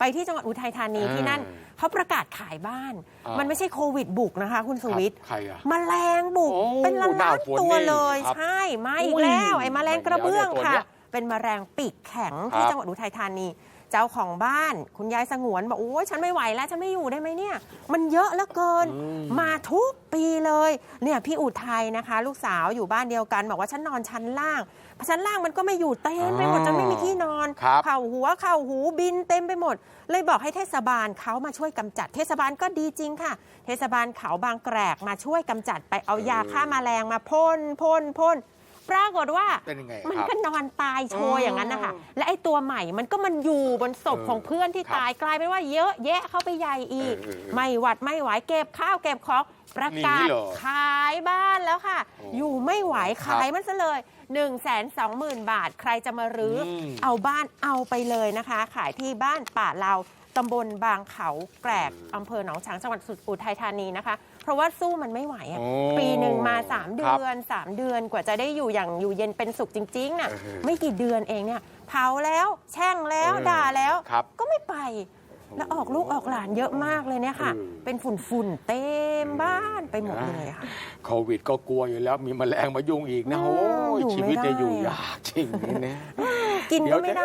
ไปที่จังหวัดอุทัยธานีอ่าที่นั่นเขาประกาศขายบ้านอ่ามัมันไม่ใช่โควิดบุกนะคะ คุณสุวิทย์ครับใครอะแมลงบุกโอ้เป็นล้านหน้าล้านฝนตัวนี่เลยครับใช่มาอีอุ้กยแล้วไอ้แมลงกระเบื้องตัวค่ะเนี้ยเป็นแมลงปีกแข็งครับที่จังหวัดอุทัยธานี เจ้าของบ้าน คุณยายสงวนบอกโอ้ยฉันไม่ไหวแล้วฉันไม่อยู่ได้ไหมเนี่ย มันเยอะเหลือเกินอืมมาทุกปีเลยเนี่ยพี่อุทัยนะคะ ลูกสาวอยู่บ้านเดียวกันบอกว่าฉันนอนชั้นล่างชั้นล่างมันก็ไม่อยู่เต็มไปหมดจนไม่มีที่นอนครับเข่าหัวเข่าหูบินเต็มไปหมด เลยบอกให้เทศบาลเขามาช่วยกำจัด เทศบาลก็ดีจริงค่ะ เทศบาลเขาบางแกรกมาช่วยกำจัดไปเอายาฆ่าแมลงมาพ่นพ่นพ่น ปรากฏว่าเป็นยังไงมันครับ ก็นอนตายโชยอ๋อออย่างนั้นนะคะ และไอ้ตัวใหม่มันก็มันอยู่บนศพเออของเพื่อนที่ครับตายกลายเป็นว่าเยอะแยะเข้าไปใหญ่อีก เออเออเออไม่หวัดไม่ไหวเก็บข้าวเก็บของประกาศหนีเหรอขายบ้านแล้วค่ะ โอ้อยู่ไม่ไหวครับขายมันซะเลย1นึ่งแสนสองหมื่นบาท ใครจะมารื้ออม เอาบ้านเอาไปเลยนะคะ ขายที่บ้านป่าเรา ตำบลบางเขาแกรกอำเภอหนองฉางจังหวัดสุอุทัยธานีนะคะ เพราะว่าสู้มันไม่ไหวอะโอ้ปีหนึ่งมา3ครัเดืบอน 3 เดือนกว่าจะได้อยู่อย่างอยู่เย็นเป็นสุขจริงๆน่ะเออไม่กี่เดือนเองเนี่ยเผาแล้วแช่งแล้วเออด่าแล้ว ครับก็ไม่ไป แล้วออกลูกออกหลานเยอะมากเลยเนี่ยค่ะ เออ เป็นฝุ่นๆเต็มบ้านไปหมดเลยค่ะ โควิดก็กลัวอยู่แล้วมีแมลงมายุ่งอีกนะอืมโอ้ยอยู่ชีวิตไม่ได้ จะอยู่ยากจริงนี่นะ กินเดี๋ยก็วไม่ได้